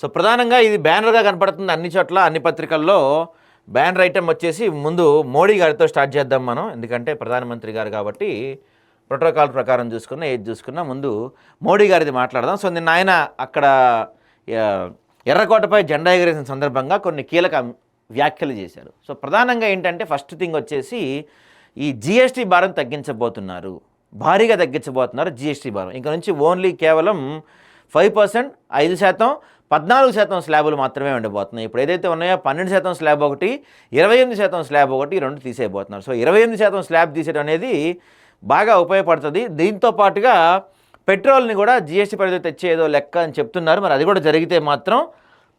So ప్రధానంగా ఇది బ్యానర్గా కనపడుతుంది అన్ని చోట్ల అన్ని పత్రికల్లో. బ్యానర్ ఐటెం వచ్చేసి ముందు మోడీ గారితో స్టార్ట్ చేద్దాం మనం. ఎందుకంటే ప్రధానమంత్రి గారు కాబట్టి ప్రోటోకాల్ ప్రకారం చూసుకున్నా ఏది చూసుకున్నా ముందు మోడీ గారిది మాట్లాడదాం. సో నిన్న ఆయన అక్కడ ఎర్రకోటపై జెండా ఎగరేసిన సందర్భంగా కొన్ని కీలక వ్యాఖ్యలు చేశారు. సో ప్రధానంగా ఏంటంటే ఫస్ట్ థింగ్ వచ్చేసి ఈ జిఎస్టీ భారం తగ్గించబోతున్నారు. భారీగా తగ్గించబోతున్నారు జిఎస్టీ భారం. ఇంక నుంచి ఓన్లీ కేవలం ఫైవ్ పర్సెంట్ ఐదు శాతం పద్నాలుగు శాతం స్లాబులు మాత్రమే ఉండబోతున్నాయి ఇప్పుడు ఏదైతే ఉన్నాయో పన్నెండు శాతం స్లాబ్ ఒకటి ఇరవై ఎనిమిది శాతం స్లాబ్ ఒకటి రెండు తీసేయబోతున్నారు. సో ఇరవై ఎనిమిది శాతం స్లాబ్ తీసేయడం అనేది బాగా ఉపయోగపడుతుంది. దీంతో పాటుగా పెట్రోల్ని కూడా జిఎస్టీ పరిధి తెచ్చేదో లెక్క అని చెప్తున్నారు. మరి అది కూడా జరిగితే మాత్రం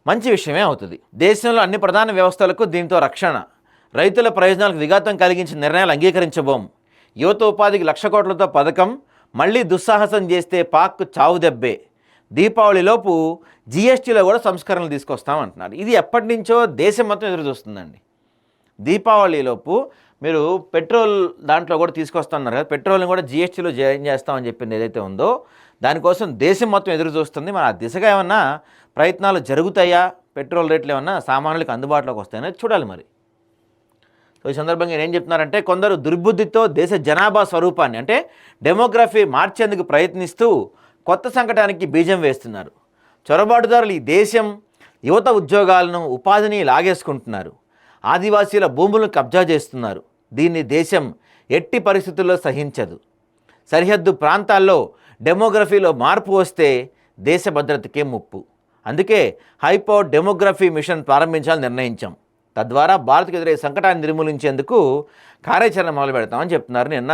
మంచి విషయమే అవుతుంది. దేశంలో అన్ని ప్రధాన వ్యవస్థలకు దీంతో రక్షణ. రైతుల ప్రయోజనాలకు విఘాతం కలిగించిన నిర్ణయాలు అంగీకరించబోం. యువత ఉపాధికి లక్ష కోట్లతో పథకం మళ్ళీ దుస్సాహసం చేస్తే పాక్ చావు దెబ్బే. దీపావళిలోపు జిఎస్టీలో కూడా సంస్కరణలు తీసుకొస్తామంటున్నారు. ఇది ఎప్పటి నుంచో దేశం మొత్తం ఎదురు చూస్తుందండి. దీపావళిలోపు మీరు పెట్రోల్ దాంట్లో కూడా తీసుకొస్తున్నారు కదా పెట్రోల్ని కూడా జిఎస్టీలో జాయిన్ చేస్తామని చెప్పింది ఏదైతే ఉందో దానికోసం దేశం మొత్తం ఎదురు చూస్తుంది. మరి ఆ దిశగా ఏమన్నా ప్రయత్నాలు జరుగుతాయా? పెట్రోల్ రేట్లు ఏమన్నా సామాన్యులకు అందుబాటులోకి వస్తాయని చూడాలి మరి. సో ఈ సందర్భంగా ఏం చెప్తున్నారంటే కొందరు దుర్బుద్ధితో దేశ జనాభా స్వరూపాన్ని అంటే డెమోగ్రఫీ మార్చేందుకు ప్రయత్నిస్తూ కొత్త సంకటానికి బీజం వేస్తున్నారు. చొరబాటుదారులు ఈ దేశం యువత ఉద్యోగాలను ఉపాధిని లాగేసుకుంటున్నారు. ఆదివాసీల భూములను కబ్జా చేస్తున్నారు. దీన్ని దేశం ఎట్టి పరిస్థితుల్లో సహించదు. సరిహద్దు ప్రాంతాల్లో డెమోగ్రఫీలో మార్పు వస్తే దేశ భద్రతకే ముప్పు. అందుకే హైపో డెమోగ్రఫీ మిషన్ ప్రారంభించాలని నిర్ణయించాం. తద్వారా భారత్కు ఎదురయ్యే సంకటాన్ని నిర్మూలించేందుకు కార్యాచరణ మొదలు పెడతామని చెప్తున్నారు నిన్న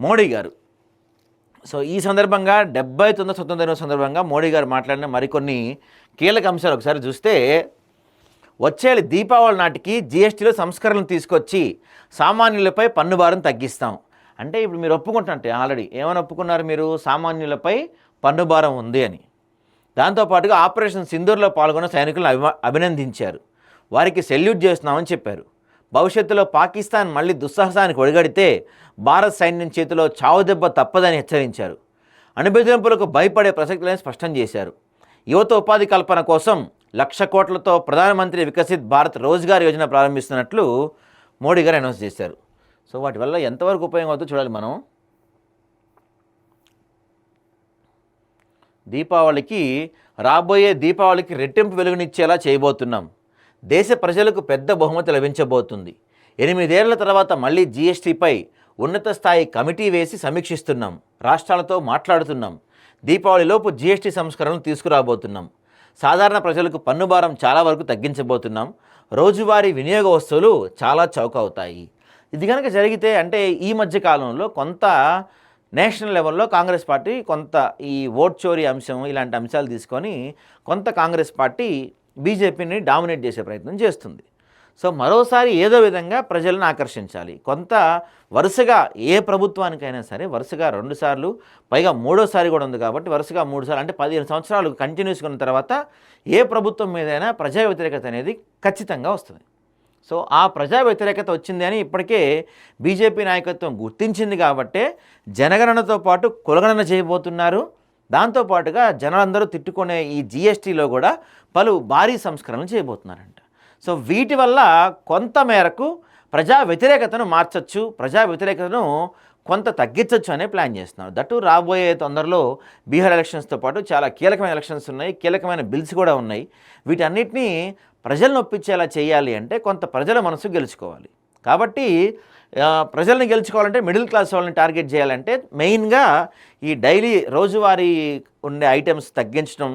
మోడీ గారు. సో ఈ సందర్భంగా డెబ్బై తొమ్మిది స్వతంత్ర దినోత్సవ సందర్భంగా మోడీ గారు మాట్లాడిన మరికొన్ని కీలక అంశాలు ఒకసారి చూస్తే వచ్చే దీపావళి నాటికి జిఎస్టీలో సంస్కరణలు తీసుకొచ్చి సామాన్యులపై పన్ను భారం తగ్గిస్తాం. అంటే ఇప్పుడు మీరు ఒప్పుకుంటుంటే ఆల్రెడీ ఏమని ఒప్పుకున్నారు మీరు? సామాన్యులపై పన్ను భారం ఉంది అని. దాంతోపాటుగా ఆపరేషన్ సింధూర్లో పాల్గొన్న సైనికులను అభి అభినందించారు. వారికి సెల్యూట్ చేస్తున్నామని చెప్పారు. భవిష్యత్తులో పాకిస్తాన్ మళ్ళీ దుస్సాహసానికి ఒడిగడితే భారత్ సైన్యం చేతిలో చావు దెబ్బ తప్పదని హెచ్చరించారు. అణుబెదిరింపులకు భయపడే ప్రసక్తులని స్పష్టం చేశారు. యువత ఉపాధి కల్పన కోసం లక్ష కోట్లతో ప్రధానమంత్రి వికసిత్ భారత్ రోజ్గార్ యోజన ప్రారంభిస్తున్నట్లు మోడీ గారు అనౌన్స్ చేశారు. సో వాటి వల్ల ఎంతవరకు ఉపయోగం అవుతుందో చూడాలి మనం. దీపావళికి రాబోయే దీపావళికి రెట్టింపు వెలుగునిచ్చేలా చేయబోతున్నాం. దేశ ప్రజలకు పెద్ద బహుమతి లభించబోతుంది. ఎనిమిదేళ్ళ తర్వాత మళ్ళీ జీఎస్టీపై ఉన్నత స్థాయి కమిటీ వేసి సమీక్షిస్తున్నాం. రాష్ట్రాలతో మాట్లాడుతున్నాం. దీపావళిలోపు జీఎస్టీ సంస్కరణలు తీసుకురాబోతున్నాం. సాధారణ ప్రజలకు పన్ను భారం చాలా వరకు తగ్గించబోతున్నాం. రోజువారీ వినియోగ వస్తువులు చాలా చౌక అవుతాయి ఇది కనుక జరిగితే అంటే ఈ మధ్య కాలంలో కొంత నేషనల్ లెవెల్లో కాంగ్రెస్ పార్టీ కొంత ఈ ఓట్ చోరీ అంశం ఇలాంటి అంశాలు తీసుకొని కొంత కాంగ్రెస్ పార్టీ బీజేపీని డామినేట్ చేసే ప్రయత్నం చేస్తుంది. సో మరోసారి ఏదో విధంగా ప్రజలను ఆకర్షించాలి. కొంత వరుసగా ఏ ప్రభుత్వానికైనా సరే వరుసగా రెండుసార్లు పైగా మూడోసారి కూడా ఉంది కాబట్టి వరుసగా మూడు సార్లు అంటే పదిహేను సంవత్సరాలు కంటిన్యూస్ ఉన్న తర్వాత ఏ ప్రభుత్వం మీదైనా ప్రజా వ్యతిరేకత అనేది ఖచ్చితంగా వస్తుంది. సో ఆ ప్రజా వ్యతిరేకత వచ్చింది అని ఇప్పటికే బీజేపీ నాయకత్వం గుర్తించింది కాబట్టే జనగణనతో పాటు కులగణన చేయబోతున్నారు. దాంతోపాటుగా జనాలందరూ తిట్టుకునే ఈ జీఎస్టీలో కూడా పలు భారీ సంస్కరణలు చేయబోతున్నారంట. సో వీటి వల్ల కొంత మేరకు ప్రజా వ్యతిరేకతను మార్చచ్చు ప్రజా వ్యతిరేకతను కొంత తగ్గించవచ్చు అనే ప్లాన్ చేస్తున్నారు. దట్టు రాబోయే తొందరలో బీహార్ ఎలక్షన్స్తో పాటు చాలా కీలకమైన ఎలక్షన్స్ ఉన్నాయి కీలకమైన బిల్స్ కూడా ఉన్నాయి. వీటన్నిటినీ ప్రజలను ఒప్పించేలా చేయాలి అంటే కొంత ప్రజల మనసు గెలుచుకోవాలి. కాబట్టి ప్రజల్ని గెలుచుకోవాలంటే మిడిల్ క్లాస్ వాళ్ళని టార్గెట్ చేయాలంటే మెయిన్గా ఈ డైలీ రోజువారీ ఉండే ఐటమ్స్ తగ్గించడం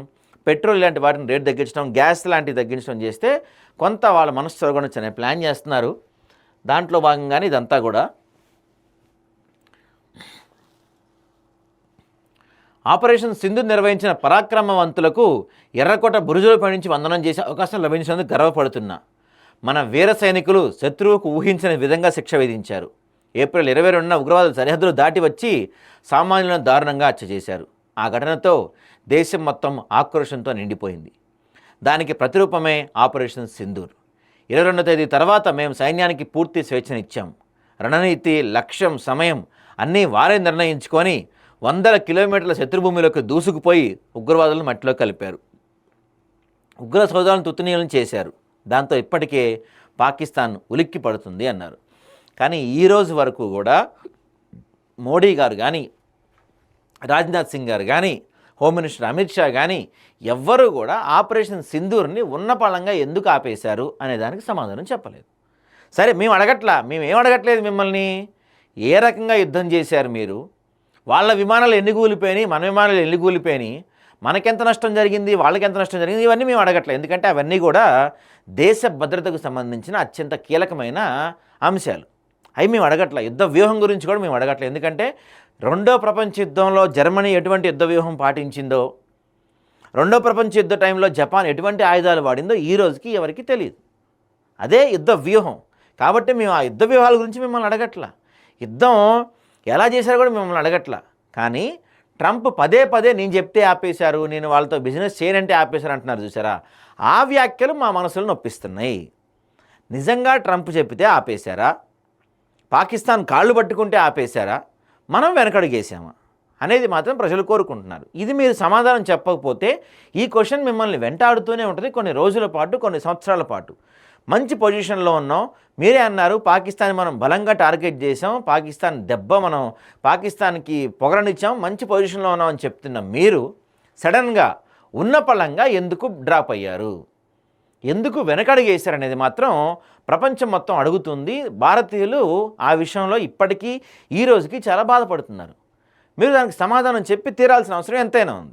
పెట్రోల్ లాంటి వాటిని రేట్ తగ్గించడం గ్యాస్ లాంటివి తగ్గించడం చేస్తే కొంత వాళ్ళ మనసు చొరగొనొచ్చు అనే ప్లాన్ చేస్తున్నారు. దాంట్లో భాగంగానే ఇదంతా కూడా. ఆపరేషన్ సింధు నిర్వహించిన పరాక్రమవంతులకు ఎర్రకోట బురుజులపై నుంచి వందనం చేసే అవకాశం లభించినందుకు గర్వపడుతున్నా. మన వీర సైనికులు శత్రువుకు ఊహించని విధంగా శిక్ష విధించారు. ఏప్రిల్ ఇరవై రెండున ఉగ్రవాదులు సరిహద్దులు దాటి వచ్చి సామాన్యులను దారుణంగా హత్య చేశారు. ఆ ఘటనతో దేశం మొత్తం ఆక్రోషంతో నిండిపోయింది. దానికి ప్రతిరూపమే ఆపరేషన్ సింధూర్. ఇరవై రెండో తేదీ తర్వాత మేము సైన్యానికి పూర్తి స్వేచ్ఛనిచ్చాం. రణనీతి లక్ష్యం సమయం అన్నీ వారే నిర్ణయించుకొని వందల కిలోమీటర్ల శత్రుభూమిలోకి దూసుకుపోయి ఉగ్రవాదులను మట్టిలో కలిపారు. ఉగ్ర సోదాలను తుత్తునీయులను చేశారు. దాంతో ఇప్పటికే పాకిస్తాన్ ఉలిక్కి పడుతుంది అన్నారు. కానీ ఈ రోజు వరకు కూడా మోడీ గారు కానీ రాజ్నాథ్ సింగ్ గారు కానీ హోమ్ మినిస్టర్ అమిత్ షా కానీ ఎవ్వరూ కూడా ఆపరేషన్ సింధూర్ని ఉన్నపళంగా ఎందుకు ఆపేశారు అనే దానికి సమాధానం చెప్పలేదు. సరే మేము అడగట్లా మేము ఏం అడగట్లేదు మిమ్మల్ని? ఏ రకంగా యుద్ధం చేశారు మీరు? వాళ్ళ విమానాలు ఎన్ని కూలిపోయినాయి? మన విమానాలు ఎన్ని కూలిపోయినాయి? మనకెంత నష్టం జరిగింది వాళ్ళకి ఎంత నష్టం జరిగింది ఇవన్నీ మేము అడగట్లేదు. ఎందుకంటే అవన్నీ కూడా దేశ భద్రతకు సంబంధించిన అత్యంత కీలకమైన అంశాలు. అవి మేము అడగట్లే యుద్ధ వ్యూహం గురించి కూడా మేము అడగట్లేదు. ఎందుకంటే రెండో ప్రపంచ యుద్ధంలో జర్మనీ ఎటువంటి యుద్ధ వ్యూహం పాటించిందో రెండో ప్రపంచ యుద్ధ టైంలో జపాన్ ఎటువంటి ఆయుధాలు వాడిందో ఈ రోజుకి ఎవరికి తెలియదు అదే యుద్ధ వ్యూహం. కాబట్టి మేము ఆ యుద్ధ వ్యూహాల గురించి మిమ్మల్ని అడగట్ల. యుద్ధం ఎలా చేశారో కూడా మిమ్మల్ని అడగట్ల. కానీ ట్రంప్ పదే పదే నేను చెప్తే ఆపేశారు నేను వాళ్ళతో బిజినెస్ చేయనంటే ఆపేశారు అంటున్నారు చూసారా? ఆ వ్యాఖ్యలు మా మనసులో నొప్పిస్తున్నాయి. నిజంగా ట్రంప్ చెప్పితే ఆపేశారా? పాకిస్తాన్ కాళ్ళు పట్టుకుంటే ఆపేశారా? మనం వెనకడుగేసామా అనేది మాత్రం ప్రజలు కోరుకుంటున్నారు. ఇది మీరు సమాధానం చెప్పకపోతే ఈ క్వశ్చన్ మిమ్మల్ని వెంటాడుతూనే ఉంటుంది. కొన్ని రోజుల పాటు కొన్ని సంవత్సరాల పాటు. మంచి పొజిషన్లో ఉన్నాం. మీరే అన్నారు పాకిస్తాన్ మనం బలంగా టార్గెట్ చేసాం పాకిస్తాన్ దెబ్బ మనం పాకిస్తాన్కి పొగరనిచ్చాం మంచి పొజిషన్లో ఉన్నామని చెప్తున్న మీరు సడన్గా ఉన్న పళంగా ఎందుకు డ్రాప్ అయ్యారు? ఎందుకు వెనకడుగేశారనేది మాత్రం ప్రపంచం మొత్తం అడుగుతుంది. భారతీయులు ఆ విషయంలో ఇప్పటికీ ఈ రోజుకి చాలా బాధపడుతున్నారు. మీరు దానికి సమాధానం చెప్పి తీరాల్సిన అవసరం ఎంతైనా ఉంది.